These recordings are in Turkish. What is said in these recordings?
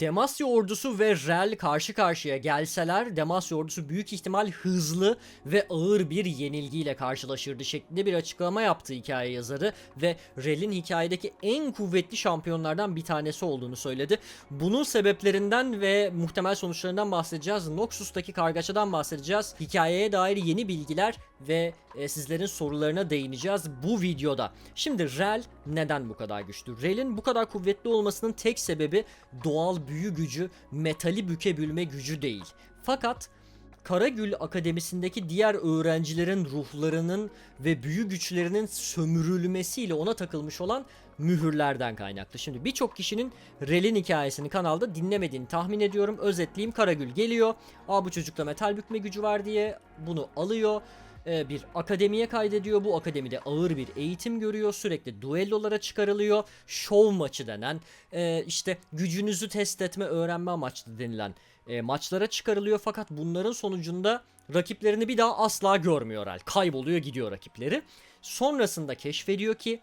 Demasya ordusu ve Rel karşı karşıya gelseler Demasya ordusu büyük ihtimal hızlı ve ağır bir yenilgiyle karşılaşırdı şeklinde bir açıklama yaptı hikaye yazarı ve Rel'in hikayedeki en kuvvetli şampiyonlardan bir tanesi olduğunu söyledi. Bunun sebeplerinden ve muhtemel sonuçlarından bahsedeceğiz. Noxus'taki kargaşadan bahsedeceğiz. Hikayeye dair yeni bilgiler ve e, sizlerin sorularına değineceğiz bu videoda. Şimdi Rel neden bu kadar güçlü? Rel'in bu kadar kuvvetli olmasının tek sebebi doğal büyü gücü, metali bükebilme gücü değil. Fakat Karagül Akademisi'ndeki diğer öğrencilerin ruhlarının ve büyü güçlerinin sömürülmesiyle ona takılmış olan mühürlerden kaynaklı. Şimdi birçok kişinin Rel'in hikayesini kanalda dinlemediğini tahmin ediyorum. Özetleyeyim Karagül geliyor. Aa bu çocukta metal bükme gücü var diye bunu alıyor bir akademiye kaydediyor. Bu akademide ağır bir eğitim görüyor. Sürekli duellolara çıkarılıyor. Şov maçı denen e, işte gücünüzü test etme öğrenme amaçlı denilen e, maçlara çıkarılıyor. Fakat bunların sonucunda rakiplerini bir daha asla görmüyor Rel. Kayboluyor gidiyor rakipleri. Sonrasında keşfediyor ki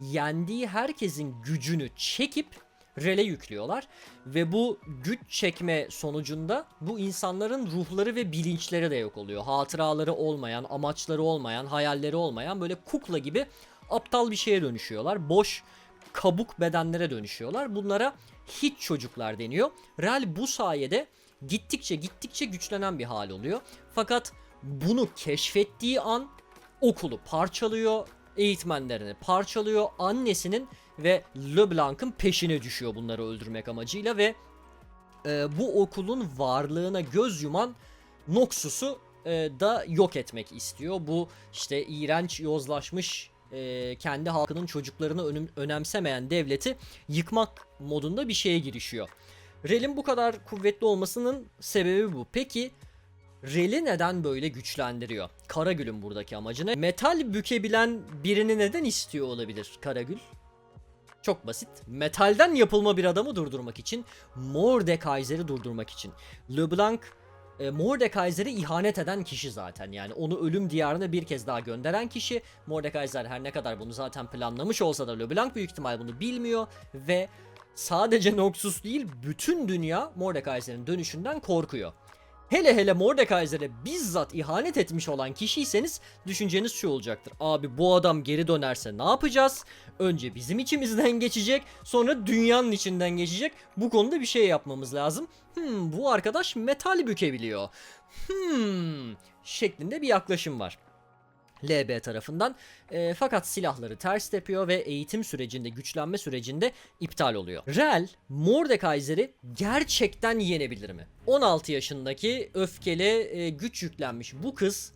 yendiği herkesin gücünü çekip rele yüklüyorlar ve bu güç çekme sonucunda bu insanların ruhları ve bilinçleri de yok oluyor. Hatıraları olmayan, amaçları olmayan, hayalleri olmayan böyle kukla gibi aptal bir şeye dönüşüyorlar. Boş kabuk bedenlere dönüşüyorlar. Bunlara hiç çocuklar deniyor. Real bu sayede gittikçe gittikçe güçlenen bir hal oluyor. Fakat bunu keşfettiği an okulu parçalıyor, eğitmenlerini parçalıyor, annesinin ve LeBlanc'ın peşine düşüyor bunları öldürmek amacıyla ve e, bu okulun varlığına göz yuman Noxus'u e, da yok etmek istiyor. Bu işte iğrenç yozlaşmış e, kendi halkının çocuklarını önüm- önemsemeyen devleti yıkmak modunda bir şeye girişiyor. Rel'in bu kadar kuvvetli olmasının sebebi bu. Peki Rel'i neden böyle güçlendiriyor? Karagül'ün buradaki amacı ne? Metal bükebilen birini neden istiyor olabilir Karagül? Çok basit. Metalden yapılma bir adamı durdurmak için, Mordekaiser'i durdurmak için. LeBlanc e, Mordekaiser'e ihanet eden kişi zaten. Yani onu ölüm diyarına bir kez daha gönderen kişi. Mordekaiser her ne kadar bunu zaten planlamış olsa da LeBlanc büyük ihtimal bunu bilmiyor ve sadece Noxus değil bütün dünya Mordekaiser'in dönüşünden korkuyor. Hele hele Mordekaiser'e bizzat ihanet etmiş olan kişiyseniz düşünceniz şu olacaktır. Abi bu adam geri dönerse ne yapacağız? Önce bizim içimizden geçecek sonra dünyanın içinden geçecek. Bu konuda bir şey yapmamız lazım. Hmm bu arkadaş metal bükebiliyor. Hmm şeklinde bir yaklaşım var. LB tarafından. E, fakat silahları ters tepiyor ve eğitim sürecinde, güçlenme sürecinde iptal oluyor. Rel, Mordekaiser'i gerçekten yenebilir mi? 16 yaşındaki öfkeli, e, güç yüklenmiş bu kız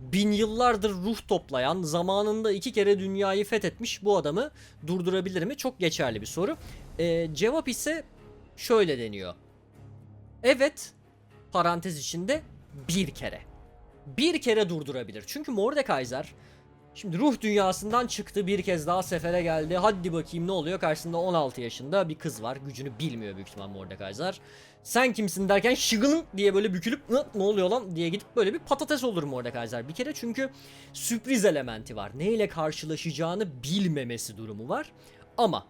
bin yıllardır ruh toplayan, zamanında iki kere dünyayı fethetmiş bu adamı durdurabilir mi? Çok geçerli bir soru. E, cevap ise şöyle deniyor. Evet, parantez içinde bir kere bir kere durdurabilir. Çünkü Mordekaiser şimdi ruh dünyasından çıktı bir kez daha sefere geldi. Hadi bakayım ne oluyor? Karşısında 16 yaşında bir kız var. Gücünü bilmiyor büyük ihtimal Mordekaiser. Sen kimsin derken şıgılın diye böyle bükülüp "Hı, ne oluyor lan diye gidip böyle bir patates olur Mordekaiser. Bir kere çünkü sürpriz elementi var. Neyle karşılaşacağını bilmemesi durumu var. Ama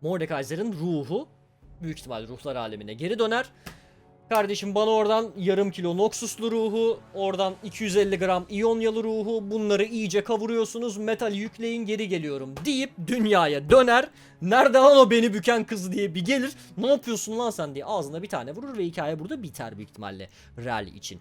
Mordekaiser'ın ruhu büyük ihtimal ruhlar alemine geri döner. Kardeşim bana oradan yarım kilo Noxus'lu ruhu, oradan 250 gram İonyalı ruhu, bunları iyice kavuruyorsunuz, metal yükleyin geri geliyorum deyip dünyaya döner. Nerede lan o beni büken kız diye bir gelir. Ne yapıyorsun lan sen diye ağzına bir tane vurur ve hikaye burada biter büyük ihtimalle Rel için.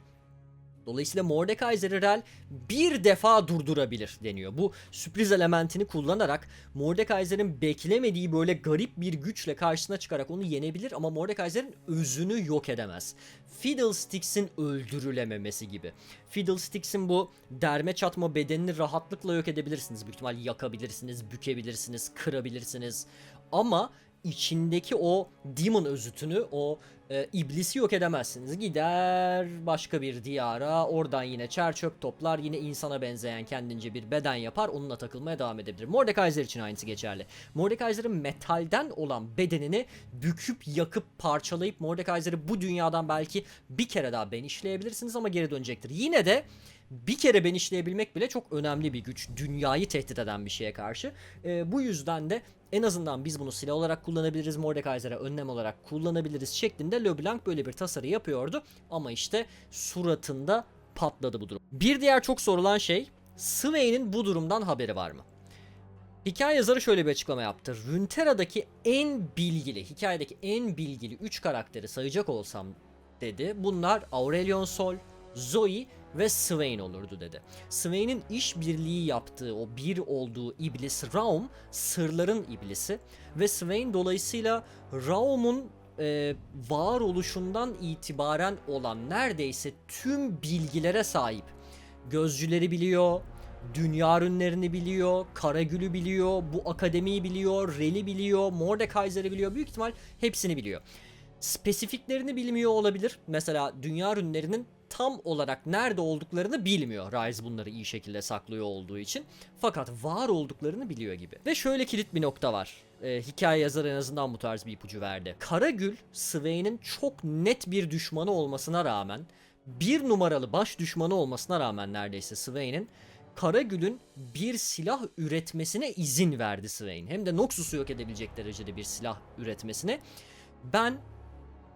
Dolayısıyla Mordekaiser'i Rel bir defa durdurabilir deniyor. Bu sürpriz elementini kullanarak Mordekaiser'in beklemediği böyle garip bir güçle karşısına çıkarak onu yenebilir ama Mordekaiser'in özünü yok edemez. Fiddlesticks'in öldürülememesi gibi. Fiddlesticks'in bu derme çatma bedenini rahatlıkla yok edebilirsiniz. Büyük ihtimal yakabilirsiniz, bükebilirsiniz, kırabilirsiniz. Ama içindeki o demon özütünü, o e, iblisi yok edemezsiniz. Gider başka bir diyara oradan yine çer çöp toplar yine insana benzeyen kendince bir beden yapar onunla takılmaya devam edebilir. Mordekaiser için aynısı geçerli. Mordekaiser'ın metalden olan bedenini büküp yakıp parçalayıp Mordekaiser'ı bu dünyadan belki bir kere daha ben işleyebilirsiniz ama geri dönecektir. Yine de bir kere ben işleyebilmek bile çok önemli bir güç. Dünyayı tehdit eden bir şeye karşı. Ee, bu yüzden de en azından biz bunu silah olarak kullanabiliriz, Mordekaiser'e önlem olarak kullanabiliriz şeklinde LeBlanc böyle bir tasarı yapıyordu. Ama işte suratında patladı bu durum. Bir diğer çok sorulan şey, Swain'in bu durumdan haberi var mı? Hikaye yazarı şöyle bir açıklama yaptı. Runeterra'daki en bilgili, hikayedeki en bilgili 3 karakteri sayacak olsam dedi. Bunlar Aurelion Sol, Zoe ve Swain olurdu dedi. Swain'in işbirliği yaptığı o bir olduğu iblis Raum sırların iblisi ve Swain dolayısıyla Raum'un e, varoluşundan itibaren olan neredeyse tüm bilgilere sahip. Gözcüleri biliyor, dünya ürünlerini biliyor, Karagül'ü biliyor, bu akademiyi biliyor, Rel'i biliyor, Mordekaiser'ı biliyor. Büyük ihtimal hepsini biliyor. Spesifiklerini bilmiyor olabilir. Mesela dünya ürünlerinin tam olarak nerede olduklarını bilmiyor. Rise bunları iyi şekilde saklıyor olduğu için. Fakat var olduklarını biliyor gibi. Ve şöyle kilit bir nokta var. Ee, hikaye yazarı en azından bu tarz bir ipucu verdi. Karagül, Swain'in çok net bir düşmanı olmasına rağmen, bir numaralı baş düşmanı olmasına rağmen neredeyse Swain'in Karagül'ün bir silah üretmesine izin verdi Swain. Hem de Noxus'u yok edebilecek derecede bir silah üretmesine. Ben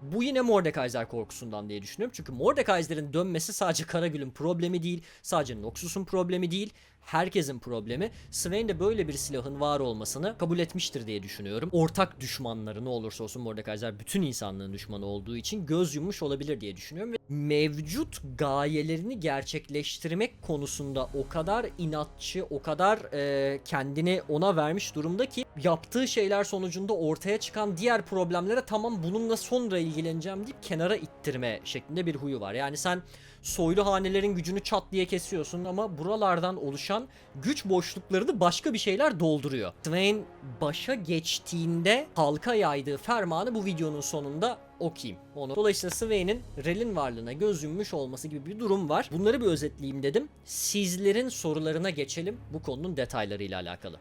bu yine Mordekaiser korkusundan diye düşünüyorum. Çünkü Mordekaiser'in dönmesi sadece Karagül'ün problemi değil, sadece Noxus'un problemi değil, herkesin problemi. Swain de böyle bir silahın var olmasını kabul etmiştir diye düşünüyorum. Ortak düşmanları ne olursa olsun Mordekaiser bütün insanlığın düşmanı olduğu için göz yummuş olabilir diye düşünüyorum. Ve mevcut gayelerini gerçekleştirmek konusunda o kadar inatçı, o kadar e, kendini ona vermiş durumda ki yaptığı şeyler sonucunda ortaya çıkan diğer problemlere tamam bununla sonra ilgileneceğim deyip kenara ittirme şeklinde bir huyu var. Yani sen soylu hanelerin gücünü çat diye kesiyorsun ama buralardan oluşan güç boşluklarını başka bir şeyler dolduruyor. Swain başa geçtiğinde halka yaydığı fermanı bu videonun sonunda okuyayım onu. Dolayısıyla Swain'in Rel'in varlığına göz yummuş olması gibi bir durum var. Bunları bir özetleyeyim dedim. Sizlerin sorularına geçelim bu konunun detaylarıyla alakalı.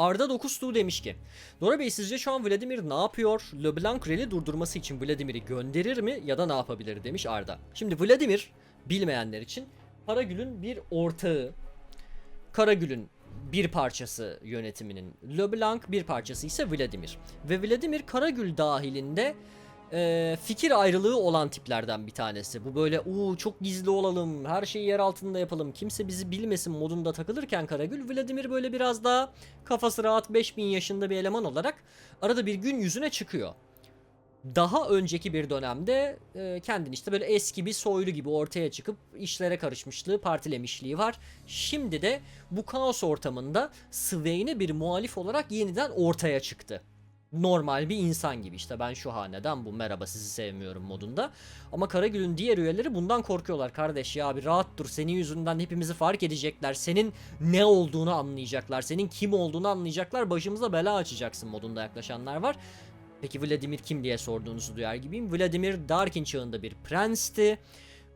Arda 9 demiş ki Dora Bey sizce şu an Vladimir ne yapıyor? LeBlanc Rel'i durdurması için Vladimir'i gönderir mi ya da ne yapabilir demiş Arda. Şimdi Vladimir bilmeyenler için Karagül'ün bir ortağı. Karagül'ün bir parçası yönetiminin LeBlanc bir parçası ise Vladimir. Ve Vladimir Karagül dahilinde e, fikir ayrılığı olan tiplerden bir tanesi. Bu böyle uuu çok gizli olalım, her şeyi yer altında yapalım, kimse bizi bilmesin modunda takılırken Karagül, Vladimir böyle biraz daha kafası rahat 5000 yaşında bir eleman olarak arada bir gün yüzüne çıkıyor. Daha önceki bir dönemde e, kendini işte böyle eski bir soylu gibi ortaya çıkıp işlere karışmışlığı, partilemişliği var. Şimdi de bu kaos ortamında Swain'e bir muhalif olarak yeniden ortaya çıktı normal bir insan gibi işte ben şu haneden bu merhaba sizi sevmiyorum modunda. Ama Karagül'ün diğer üyeleri bundan korkuyorlar kardeş ya bir rahat dur senin yüzünden hepimizi fark edecekler. Senin ne olduğunu anlayacaklar. Senin kim olduğunu anlayacaklar. Başımıza bela açacaksın modunda yaklaşanlar var. Peki Vladimir kim diye sorduğunuzu duyar gibiyim. Vladimir Darkin çağında bir prensti.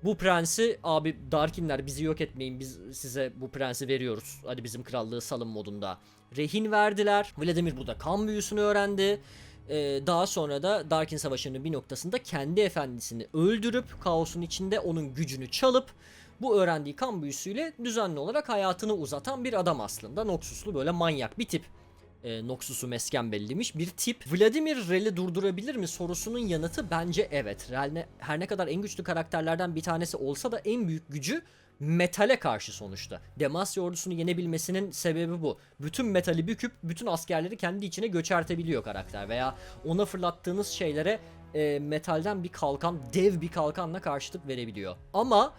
Bu prensi abi Darkinler bizi yok etmeyin biz size bu prensi veriyoruz. Hadi bizim krallığı salın modunda. Rehin verdiler. Vladimir burada kan büyüsünü öğrendi. Ee, daha sonra da Darkin Savaşı'nın bir noktasında kendi efendisini öldürüp kaosun içinde onun gücünü çalıp bu öğrendiği kan büyüsüyle düzenli olarak hayatını uzatan bir adam aslında. Noxus'lu böyle manyak bir tip e, Noxus'u mesken bellimiş bir tip. Vladimir Rel'i durdurabilir mi sorusunun yanıtı bence evet. Rel ne, her ne kadar en güçlü karakterlerden bir tanesi olsa da en büyük gücü metale karşı sonuçta. Demacia ordusunu yenebilmesinin sebebi bu. Bütün metali büküp bütün askerleri kendi içine göçertebiliyor karakter veya ona fırlattığınız şeylere e, metalden bir kalkan, dev bir kalkanla karşılık verebiliyor. Ama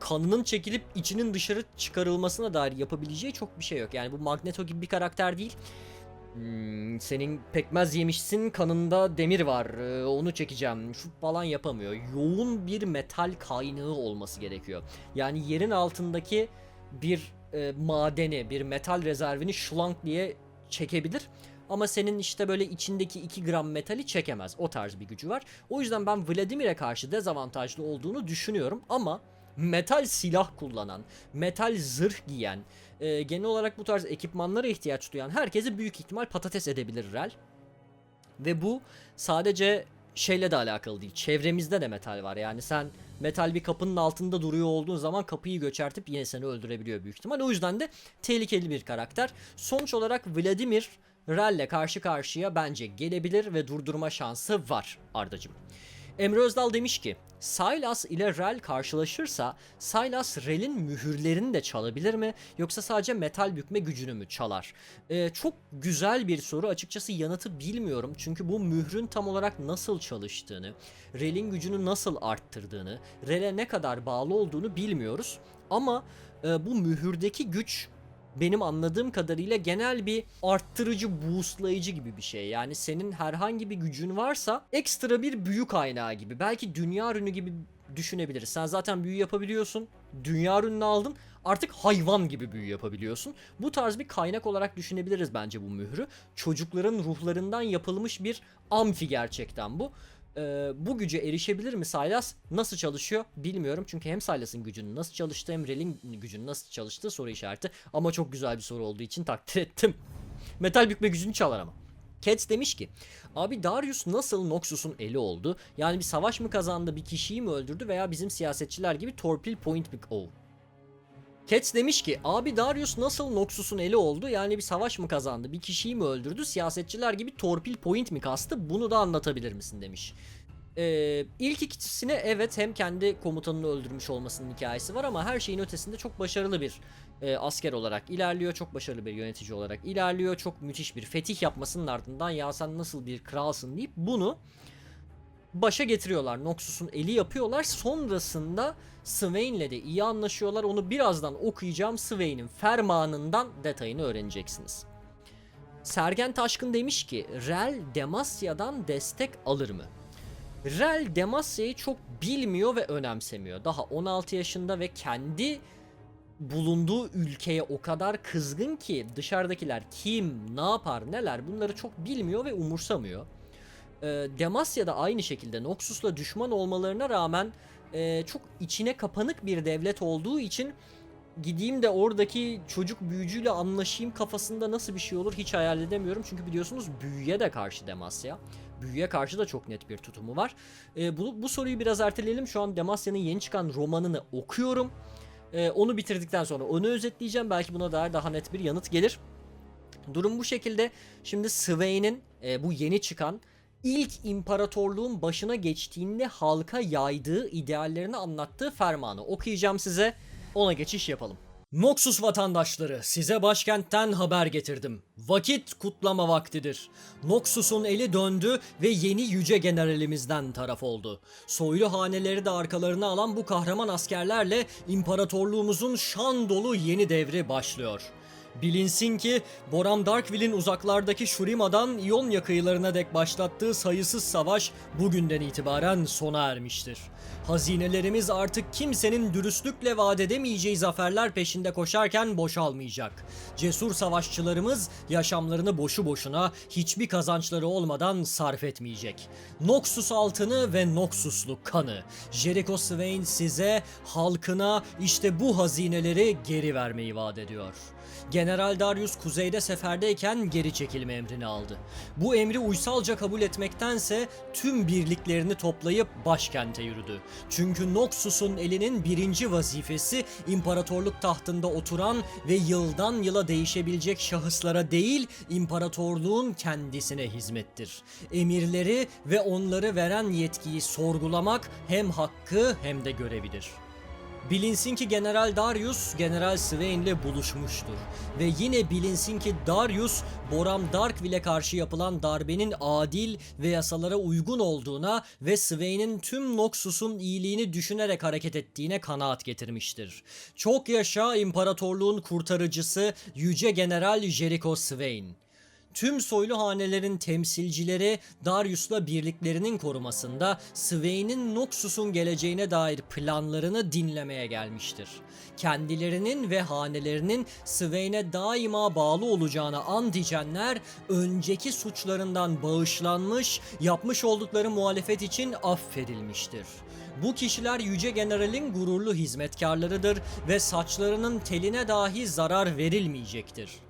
kanının çekilip içinin dışarı çıkarılmasına dair yapabileceği çok bir şey yok. Yani bu Magneto gibi bir karakter değil. Hmm, senin pekmez yemişsin kanında demir var ee, onu çekeceğim şu falan yapamıyor. Yoğun bir metal kaynağı olması gerekiyor. Yani yerin altındaki bir e, madeni bir metal rezervini şlank diye çekebilir. ama senin işte böyle içindeki 2 gram metali çekemez. O tarz bir gücü var. O yüzden ben Vladimir'e karşı dezavantajlı olduğunu düşünüyorum ama metal silah kullanan, metal zırh giyen, e, genel olarak bu tarz ekipmanlara ihtiyaç duyan herkesi büyük ihtimal patates edebilir Rel. Ve bu sadece şeyle de alakalı değil. Çevremizde de metal var. Yani sen metal bir kapının altında duruyor olduğun zaman kapıyı göçertip yine seni öldürebiliyor büyük ihtimal. O yüzden de tehlikeli bir karakter. Sonuç olarak Vladimir Rel'le karşı karşıya bence gelebilir ve durdurma şansı var Ardacım. Emre Özdal demiş ki Sylas ile Rel karşılaşırsa Sylas Rel'in mühürlerini de çalabilir mi? Yoksa sadece metal bükme gücünü mü çalar? Ee, çok güzel bir soru. Açıkçası yanıtı bilmiyorum. Çünkü bu mührün tam olarak nasıl çalıştığını, Rel'in gücünü nasıl arttırdığını, Rel'e ne kadar bağlı olduğunu bilmiyoruz. Ama e, bu mühürdeki güç benim anladığım kadarıyla genel bir arttırıcı, boostlayıcı gibi bir şey. Yani senin herhangi bir gücün varsa ekstra bir büyü kaynağı gibi. Belki dünya ürünü gibi düşünebiliriz. Sen zaten büyü yapabiliyorsun. Dünya ürününü aldın. Artık hayvan gibi büyü yapabiliyorsun. Bu tarz bir kaynak olarak düşünebiliriz bence bu mührü. Çocukların ruhlarından yapılmış bir amfi gerçekten bu. Ee, bu güce erişebilir mi Sylas? Nasıl çalışıyor bilmiyorum. Çünkü hem Sylas'ın gücünün nasıl çalıştığı hem Rel'in gücünün nasıl çalıştığı soru işareti. Ama çok güzel bir soru olduğu için takdir ettim. Metal bükme gücünü çalar ama. Cats demiş ki Abi Darius nasıl Noxus'un eli oldu? Yani bir savaş mı kazandı bir kişiyi mi öldürdü veya bizim siyasetçiler gibi torpil point mi... Oh. Cats demiş ki abi Darius nasıl Noxus'un eli oldu? Yani bir savaş mı kazandı? Bir kişiyi mi öldürdü? Siyasetçiler gibi torpil point mi kastı? Bunu da anlatabilir misin demiş. Ee, ilk ikisine evet hem kendi komutanını öldürmüş olmasının hikayesi var ama her şeyin ötesinde çok başarılı bir e, asker olarak ilerliyor. Çok başarılı bir yönetici olarak ilerliyor. Çok müthiş bir fetih yapmasının ardından ya sen nasıl bir kralsın deyip bunu başa getiriyorlar. Noxus'un eli yapıyorlar. Sonrasında Swain'le de iyi anlaşıyorlar. Onu birazdan okuyacağım. Swain'in fermanından detayını öğreneceksiniz. Sergen Taşkın demiş ki Rel Demasya'dan destek alır mı? Rel Demasya'yı çok bilmiyor ve önemsemiyor. Daha 16 yaşında ve kendi bulunduğu ülkeye o kadar kızgın ki dışarıdakiler kim, ne yapar, neler bunları çok bilmiyor ve umursamıyor. E, Demacia da aynı şekilde Noxus'la düşman olmalarına rağmen e, çok içine kapanık bir devlet olduğu için gideyim de oradaki çocuk büyücüyle anlaşayım kafasında nasıl bir şey olur hiç hayal edemiyorum. Çünkü biliyorsunuz büyüye de karşı Demacia. Büyüye karşı da çok net bir tutumu var. E, bu, bu soruyu biraz erteleyelim. Şu an Demacia'nın yeni çıkan romanını okuyorum. E, onu bitirdikten sonra onu özetleyeceğim. Belki buna dair daha net bir yanıt gelir. Durum bu şekilde. Şimdi Swain'in e, bu yeni çıkan ilk imparatorluğun başına geçtiğinde halka yaydığı ideallerini anlattığı fermanı okuyacağım size. Ona geçiş yapalım. Noxus vatandaşları size başkentten haber getirdim. Vakit kutlama vaktidir. Noxus'un eli döndü ve yeni yüce generalimizden taraf oldu. Soylu haneleri de arkalarına alan bu kahraman askerlerle imparatorluğumuzun şan dolu yeni devri başlıyor. Bilinsin ki Boram Darkville'in uzaklardaki Shurima'dan İonya kıyılarına dek başlattığı sayısız savaş bugünden itibaren sona ermiştir. Hazinelerimiz artık kimsenin dürüstlükle vaat edemeyeceği zaferler peşinde koşarken boşalmayacak. Cesur savaşçılarımız yaşamlarını boşu boşuna hiçbir kazançları olmadan sarf etmeyecek. Noxus altını ve Noxuslu kanı. Jericho Swain size, halkına işte bu hazineleri geri vermeyi vaat ediyor. General Darius kuzeyde seferdeyken geri çekilme emrini aldı. Bu emri uysalca kabul etmektense tüm birliklerini toplayıp başkente yürüdü. Çünkü Noxus'un elinin birinci vazifesi imparatorluk tahtında oturan ve yıldan yıla değişebilecek şahıslara değil imparatorluğun kendisine hizmettir. Emirleri ve onları veren yetkiyi sorgulamak hem hakkı hem de görevidir. Bilinsin ki General Darius General Swain ile buluşmuştur. Ve yine bilinsin ki Darius Boram Darkville'e karşı yapılan darbenin adil ve yasalara uygun olduğuna ve Swain'in tüm Noxus'un iyiliğini düşünerek hareket ettiğine kanaat getirmiştir. Çok yaşa imparatorluğun kurtarıcısı Yüce General Jericho Swain. Tüm soylu hanelerin temsilcileri Darius'la birliklerinin korumasında Swain'in Noxus'un geleceğine dair planlarını dinlemeye gelmiştir. Kendilerinin ve hanelerinin Swain'e daima bağlı olacağına ant içenler önceki suçlarından bağışlanmış, yapmış oldukları muhalefet için affedilmiştir. Bu kişiler Yüce General'in gururlu hizmetkarlarıdır ve saçlarının teline dahi zarar verilmeyecektir.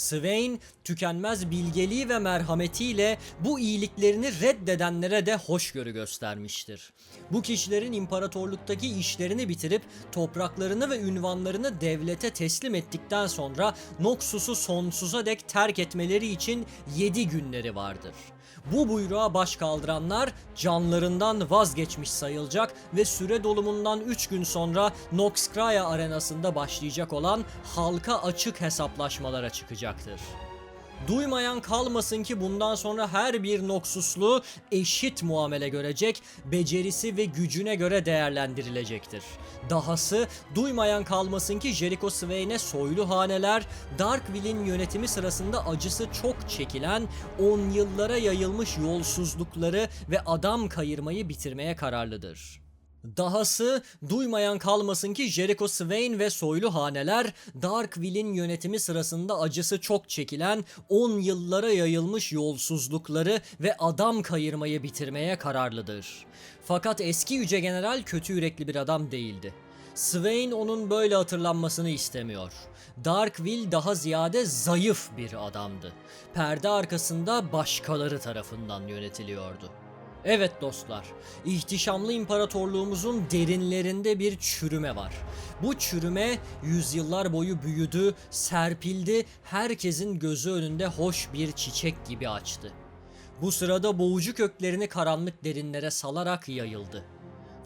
Swain tükenmez bilgeliği ve merhametiyle bu iyiliklerini reddedenlere de hoşgörü göstermiştir. Bu kişilerin imparatorluktaki işlerini bitirip topraklarını ve ünvanlarını devlete teslim ettikten sonra Noxus'u sonsuza dek terk etmeleri için 7 günleri vardır. Bu buyruğa baş kaldıranlar canlarından vazgeçmiş sayılacak ve süre dolumundan 3 gün sonra Noxcraya arenasında başlayacak olan halka açık hesaplaşmalara çıkacaktır. Duymayan kalmasın ki bundan sonra her bir Noxuslu eşit muamele görecek, becerisi ve gücüne göre değerlendirilecektir. Dahası duymayan kalmasın ki Jericho Swain'e soylu haneler, Darkville'in yönetimi sırasında acısı çok çekilen, on yıllara yayılmış yolsuzlukları ve adam kayırmayı bitirmeye kararlıdır. Dahası duymayan kalmasın ki Jericho Swain ve soylu haneler Darkville'in yönetimi sırasında acısı çok çekilen 10 yıllara yayılmış yolsuzlukları ve adam kayırmayı bitirmeye kararlıdır. Fakat eski yüce general kötü yürekli bir adam değildi. Swain onun böyle hatırlanmasını istemiyor. Darkville daha ziyade zayıf bir adamdı. Perde arkasında başkaları tarafından yönetiliyordu. Evet dostlar, ihtişamlı imparatorluğumuzun derinlerinde bir çürüme var. Bu çürüme yüzyıllar boyu büyüdü, serpildi, herkesin gözü önünde hoş bir çiçek gibi açtı. Bu sırada boğucu köklerini karanlık derinlere salarak yayıldı.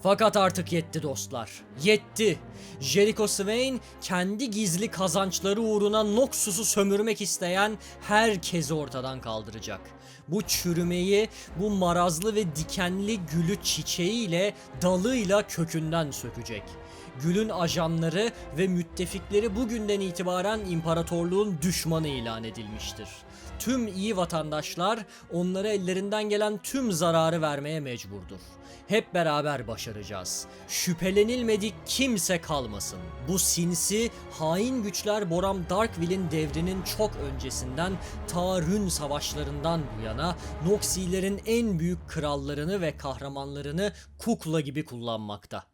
Fakat artık yetti dostlar. Yetti. Jericho Swain kendi gizli kazançları uğruna Noxus'u sömürmek isteyen herkesi ortadan kaldıracak. Bu çürümeyi, bu marazlı ve dikenli gülü çiçeğiyle, dalıyla kökünden sökecek. Gül'ün ajanları ve müttefikleri bugünden itibaren imparatorluğun düşmanı ilan edilmiştir. Tüm iyi vatandaşlar onlara ellerinden gelen tüm zararı vermeye mecburdur. Hep beraber başaracağız. Şüphelenilmedik kimse kalmasın. Bu sinsi, hain güçler Boram Darkville'in devrinin çok öncesinden ta Rün savaşlarından bu yana Noxilerin en büyük krallarını ve kahramanlarını kukla gibi kullanmakta.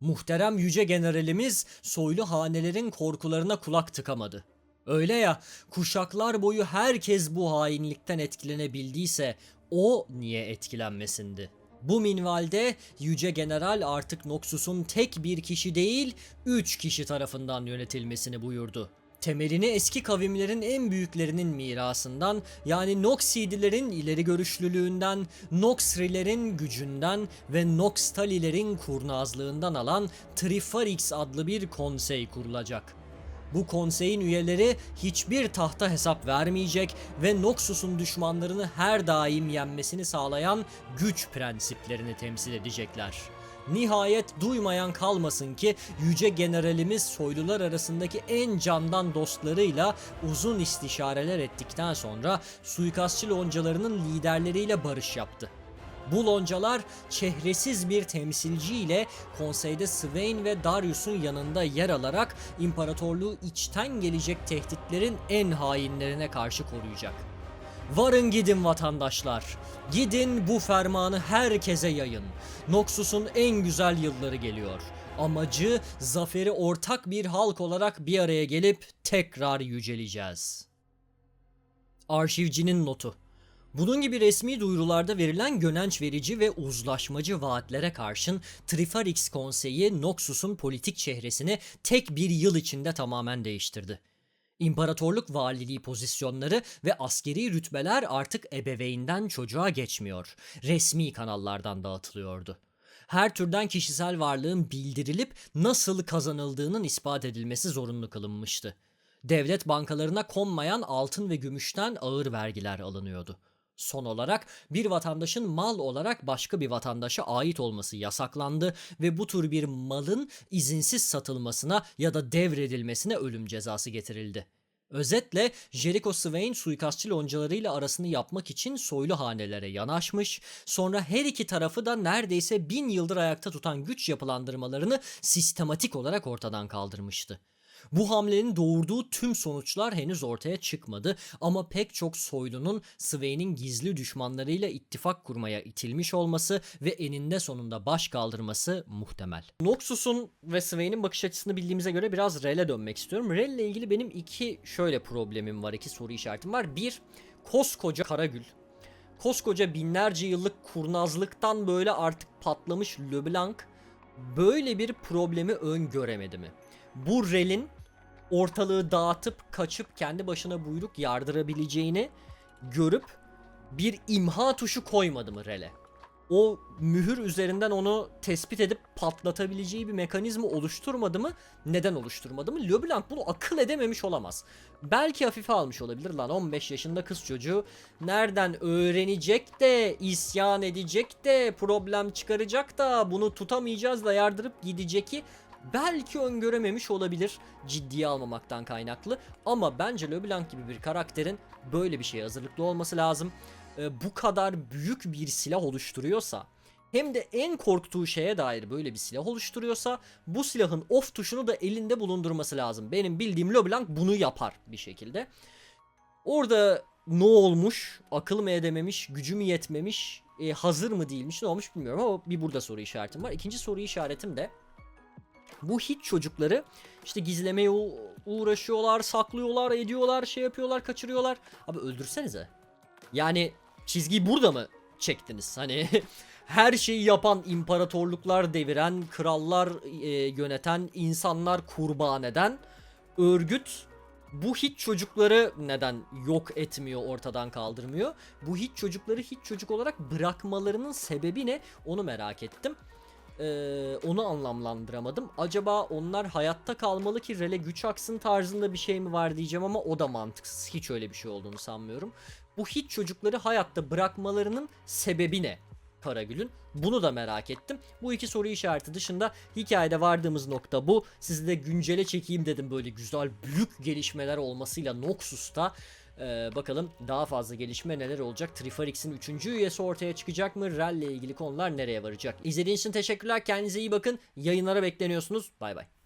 Muhterem yüce generalimiz soylu hanelerin korkularına kulak tıkamadı. Öyle ya kuşaklar boyu herkes bu hainlikten etkilenebildiyse o niye etkilenmesindi? Bu minvalde Yüce General artık Noxus'un tek bir kişi değil, üç kişi tarafından yönetilmesini buyurdu. Temelini eski kavimlerin en büyüklerinin mirasından yani Noxidilerin ileri görüşlülüğünden, Noxrilerin gücünden ve Noxtalilerin kurnazlığından alan Trifarix adlı bir konsey kurulacak. Bu konseyin üyeleri hiçbir tahta hesap vermeyecek ve Noxus'un düşmanlarını her daim yenmesini sağlayan güç prensiplerini temsil edecekler. Nihayet duymayan kalmasın ki yüce generalimiz soylular arasındaki en candan dostlarıyla uzun istişareler ettikten sonra suikastçı loncalarının liderleriyle barış yaptı. Bu loncalar çehresiz bir temsilciyle konseyde Swain ve Darius'un yanında yer alarak imparatorluğu içten gelecek tehditlerin en hainlerine karşı koruyacak. Varın gidin vatandaşlar. Gidin bu fermanı herkese yayın. Noxus'un en güzel yılları geliyor. Amacı zaferi ortak bir halk olarak bir araya gelip tekrar yüceleyeceğiz. Arşivcinin notu bunun gibi resmi duyurularda verilen gönenç verici ve uzlaşmacı vaatlere karşın Trifarix Konseyi Noxus'un politik çehresini tek bir yıl içinde tamamen değiştirdi. İmparatorluk valiliği pozisyonları ve askeri rütbeler artık ebeveynden çocuğa geçmiyor. Resmi kanallardan dağıtılıyordu. Her türden kişisel varlığın bildirilip nasıl kazanıldığının ispat edilmesi zorunlu kılınmıştı. Devlet bankalarına konmayan altın ve gümüşten ağır vergiler alınıyordu. Son olarak bir vatandaşın mal olarak başka bir vatandaşa ait olması yasaklandı ve bu tür bir malın izinsiz satılmasına ya da devredilmesine ölüm cezası getirildi. Özetle Jericho Swain suikastçı loncalarıyla arasını yapmak için soylu hanelere yanaşmış, sonra her iki tarafı da neredeyse bin yıldır ayakta tutan güç yapılandırmalarını sistematik olarak ortadan kaldırmıştı. Bu hamlenin doğurduğu tüm sonuçlar henüz ortaya çıkmadı ama pek çok soylunun Swain'in gizli düşmanlarıyla ittifak kurmaya itilmiş olması ve eninde sonunda baş kaldırması muhtemel. Noxus'un ve Swain'in bakış açısını bildiğimize göre biraz Rel'e dönmek istiyorum. Rel ile ilgili benim iki şöyle problemim var, iki soru işaretim var. Bir, koskoca Karagül. Koskoca binlerce yıllık kurnazlıktan böyle artık patlamış LeBlanc böyle bir problemi öngöremedi mi? Bu Rel'in ortalığı dağıtıp kaçıp kendi başına buyruk yardırabileceğini görüp bir imha tuşu koymadı mı Rel'e? O mühür üzerinden onu tespit edip patlatabileceği bir mekanizma oluşturmadı mı? Neden oluşturmadı mı? LeBlanc bunu akıl edememiş olamaz. Belki hafife almış olabilir lan 15 yaşında kız çocuğu nereden öğrenecek de isyan edecek de problem çıkaracak da bunu tutamayacağız da yardırıp gidecek ki belki öngörememiş olabilir ciddiye almamaktan kaynaklı ama bence LeBlanc gibi bir karakterin böyle bir şeye hazırlıklı olması lazım. Ee, bu kadar büyük bir silah oluşturuyorsa hem de en korktuğu şeye dair böyle bir silah oluşturuyorsa bu silahın off tuşunu da elinde bulundurması lazım. Benim bildiğim LeBlanc bunu yapar bir şekilde. Orada ne olmuş? Akıl mı edememiş? Gücü mü yetmemiş? e, hazır mı değilmiş? Ne olmuş bilmiyorum ama bir burada soru işaretim var. İkinci soru işaretim de bu hiç çocukları işte gizlemeye uğraşıyorlar, saklıyorlar, ediyorlar, şey yapıyorlar, kaçırıyorlar. Abi öldürsenize. Yani çizgiyi burada mı çektiniz? Hani her şeyi yapan imparatorluklar deviren, krallar e, yöneten, insanlar kurban eden örgüt bu hiç çocukları neden yok etmiyor, ortadan kaldırmıyor? Bu hiç çocukları hiç çocuk olarak bırakmalarının sebebi ne? Onu merak ettim. Ee, onu anlamlandıramadım. Acaba onlar hayatta kalmalı ki rele güç aksın tarzında bir şey mi var diyeceğim ama o da mantıksız. Hiç öyle bir şey olduğunu sanmıyorum. Bu hiç çocukları hayatta bırakmalarının sebebi ne? Karagül'ün. Bunu da merak ettim. Bu iki soru işareti dışında hikayede vardığımız nokta bu. Sizi de güncele çekeyim dedim böyle güzel büyük gelişmeler olmasıyla Noxus'ta. Ee, bakalım daha fazla gelişme neler olacak? Trifarix'in 3. üyesi ortaya çıkacak mı? Rel ile ilgili konular nereye varacak? İzlediğiniz için teşekkürler. Kendinize iyi bakın. Yayınlara bekleniyorsunuz. Bay bay.